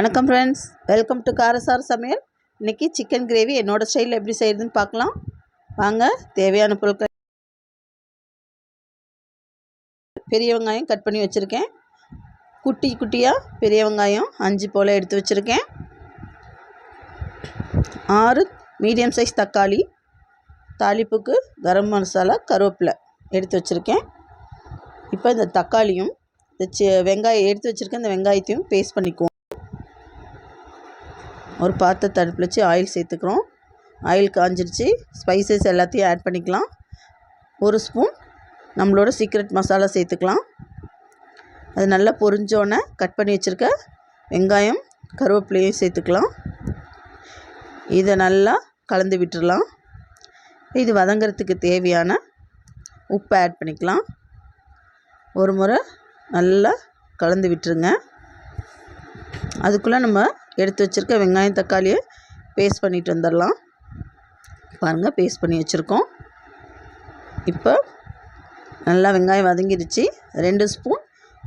வணக்கம் friends welcome to காரசார் சமையல் இன்றைக்கி சிக்கன் கிரேவி என்னோடய ஸ்டைலில் எப்படி செய்கிறதுன்னு பார்க்கலாம். வாங்க தேவையான பொருட்கள். பெரிய வெங்காயம் கட் பண்ணி வச்சுருக்கேன். குட்டி குட்டியாக பெரிய வெங்காயம் அஞ்சு போல் எடுத்து வச்சுருக்கேன். ஆறு மீடியம் சைஸ் தக்காளி. தாளிப்புக்கு கரம் மசாலா கருவேப்பிலை எடுத்து வச்சுருக்கேன். இப்போ இந்த தக்காளியும் இந்த வெங்காயம் எடுத்து வச்சுருக்கேன் இந்த வெங்காயத்தையும் பேஸ்ட் பண்ணிக்குவோம். ஒரு பாத்திரத்தை அடுப்பில் வச்சு ஆயில் சேர்த்துக்கிறோம். ஆயில் காஞ்சிருச்சு. ஸ்பைசஸ் எல்லாத்தையும் ஆட் பண்ணிக்கலாம். ஒரு ஸ்பூன் நம்மளோட சீக்ரெட் மசாலா சேர்த்துக்கலாம். அது நல்லா பொரிஞ்சோடனே கட் பண்ணி வச்சுருக்க வெங்காயம் கருவேப்பிலையும் சேர்த்துக்கலாம். இதை நல்லா கலந்து விட்டுடலாம். இது வதங்கிறதுக்கு தேவையான உப்பு ஆட் பண்ணிக்கலாம். ஒரு முறை நல்லா கலந்து விட்டுருங்க. அதுக்குள்ளே நம்ம எடுத்து வச்சுருக்க வெங்காயம் தக்காளியை பேஸ்ட் பண்ணிட்டு வந்துடலாம். பாருங்கள் பேஸ்ட் பண்ணி வச்சுருக்கோம். இப்போ நல்லா வெங்காயம் வதங்கிடுச்சு. ரெண்டு ஸ்பூன்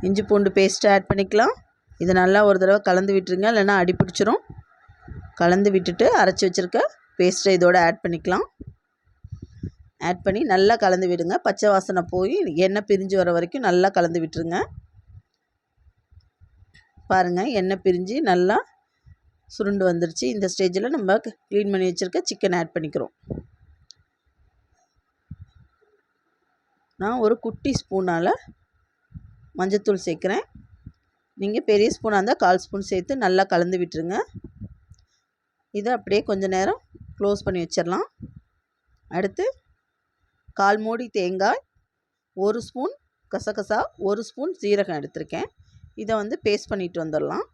இஞ்சி பூண்டு பேஸ்ட்டு ஆட் பண்ணிக்கலாம். இதை நல்லா ஒரு தடவை கலந்து விட்டுருங்க இல்லைன்னா அடி பிடிச்சிரும். கலந்து விட்டுட்டு அரைச்சி வச்சுருக்க பேஸ்ட்டை இதோடு ஆட் பண்ணிக்கலாம். ஆட் பண்ணி நல்லா கலந்து விடுங்க. பச்சை வாசனை போய் எண்ணெய் பிரிஞ்சு வர வரைக்கும் நல்லா கலந்து விட்டுருங்க. பாருங்கள் எண்ணெய் பிரிஞ்சு நல்லா சுருண்டு வந்துருச்சு. இந்த ஸ்டேஜில் நம்ம க்ளீன் பண்ணி வச்சுருக்க சிக்கன் ஆட் பண்ணிக்கிறோம். நான் ஒரு குட்டி ஸ்பூனால் மஞ்சத்தூள் சேர்க்குறேன். நீங்கள் பெரிய ஸ்பூனாக இருந்தால் கால் ஸ்பூன் சேர்த்து நல்லா கலந்து விட்டுருங்க. இதை அப்படியே கொஞ்சம் நேரம் க்ளோஸ் பண்ணி வச்சிடலாம் அடுத்து கால் மூடி தேங்காய் ஒரு ஸ்பூன் கசகசா ஒரு ஸ்பூன் சீரகம் எடுத்திருக்கேன். இதை வந்து பேஸ்ட் பண்ணிட்டு வந்துடலாம்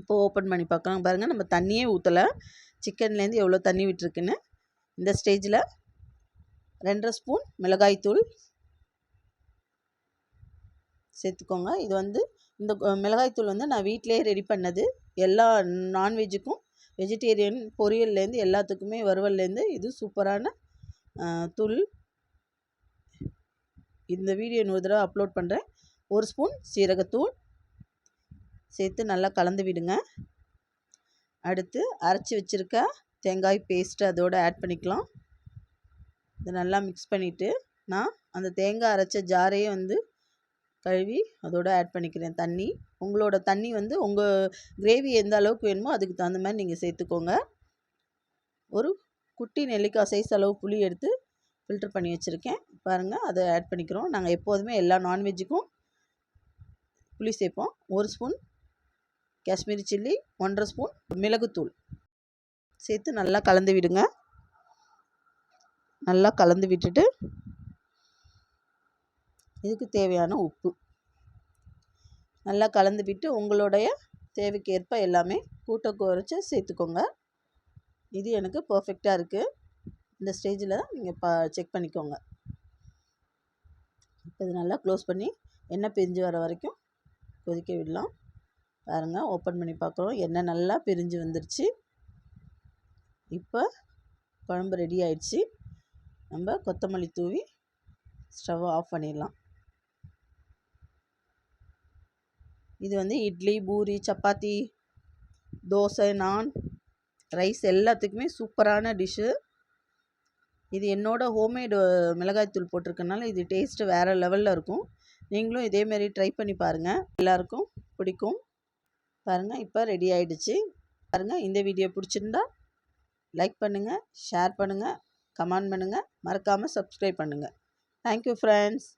இப்போ ஓப்பன் பண்ணி பார்க்கலாம். பாருங்கள் நம்ம தண்ணியே ஊற்றலை சிக்கன்லேருந்து எவ்வளோ தண்ணி விட்டுருக்குன்னு. இந்த ஸ்டேஜில் ரெண்டரை ஸ்பூன் மிளகாய்த்தூள் சேர்த்துக்கோங்க. இது வந்து இந்த மிளகாய்த்தூள் வந்து நான் வீட்டிலே ரெடி பண்ணது. எல்லா நான்வெஜ்ஜுக்கும் வெஜிடேரியன் பொரியல்லேருந்து எல்லாத்துக்குமே வறுவல்லேருந்து இது சூப்பரான தூள். இந்த வீடியோ இன்னொரு தடவை அப்லோட் பண்ணுறேன் ஒரு ஸ்பூன் சீரகத்தூள். சேர்த்து நல்லா கலந்து விடுங்க. அடுத்து அரைச்சி வச்சுருக்க தேங்காய் பேஸ்ட்டு அதோடு ஆட் பண்ணிக்கலாம். இதை நல்லா மிக்ஸ் பண்ணிவிட்டு நான் அந்த தேங்காய் அரைச்ச ஜாரையே வந்து கழுவி அதோடு ஆட் பண்ணிக்கிறேன். தண்ணி உங்களோட தண்ணி வந்து உங்கள் கிரேவி எந்த அளவுக்கு வேணுமோ அதுக்கு தகுந்த மாதிரி நீங்கள் சேர்த்துக்கோங்க. ஒரு குட்டி நெல்லிக்காய் சைஸ் அளவு புளி எடுத்து ஃபில்ட்ரு பண்ணி வச்சுருக்கேன். பாருங்கள் அதை ஆட் பண்ணிக்கிறோம். நாங்கள் எப்போதுமே எல்லா நான்வெஜ்ஜுக்கும் புளி சேர்ப்போம். ஒரு ஸ்பூன் காஷ்மீரி சில்லி ஒன்றரை ஸ்பூன் மிளகுத்தூள். சேர்த்து நல்லா கலந்து விடுங்க. நல்லா கலந்து விட்டுட்டு இதுக்கு தேவையான உப்பு. நல்லா கலந்து விட்டு உங்களுடைய தேவைக்கேற்ப எல்லாமே கூட்ட குறைச்சி சேர்த்துக்கோங்க. இது எனக்கு பர்ஃபெக்டாக இருக்குது இந்த ஸ்டேஜில் தான் நீங்கள் பா செக் பண்ணிக்கோங்க. இப்போ இது நல்லா க்ளோஸ் பண்ணி எண்ணெய் பிரிஞ்சு வர வரைக்கும் கொதிக்க விடலாம். பாருங்கள் ஓப்பன் பண்ணி பார்க்குறோம். எண்ணெய் நல்லா பிரிஞ்சு வந்துருச்சு. இப்போ குழம்பு ரெடி ஆயிடுச்சு. நம்ம கொத்தமல்லி தூவி ஸ்டவ்வை ஆஃப் பண்ணிடலாம். இது வந்து இட்லி பூரி சப்பாத்தி தோசை நான் ரைஸ் எல்லாத்துக்குமே சூப்பரான டிஷ்ஷு இது என்னோடய ஹோம்மேடு மிளகாய்த்தூள் போட்டிருக்கனால இது டேஸ்ட்டு வேறு லெவலில் இருக்கும். நீங்களும் இதேமாரி ட்ரை பண்ணி பாருங்கள் எல்லாருக்கும் பிடிக்கும். பாருங்கள் இப்போ ரெடி ஆகிடுச்சு பாருங்கள் இந்த வீடியோ பிடிச்சிருந்தா லைக் பண்ணுங்கள் ஷேர் பண்ணுங்கள் கமெண்ட் பண்ணுங்கள் மறக்காமல் சப்ஸ்கிரைப் பண்ணுங்கள் தேங்க்யூ ஃப்ரெண்ட்ஸ்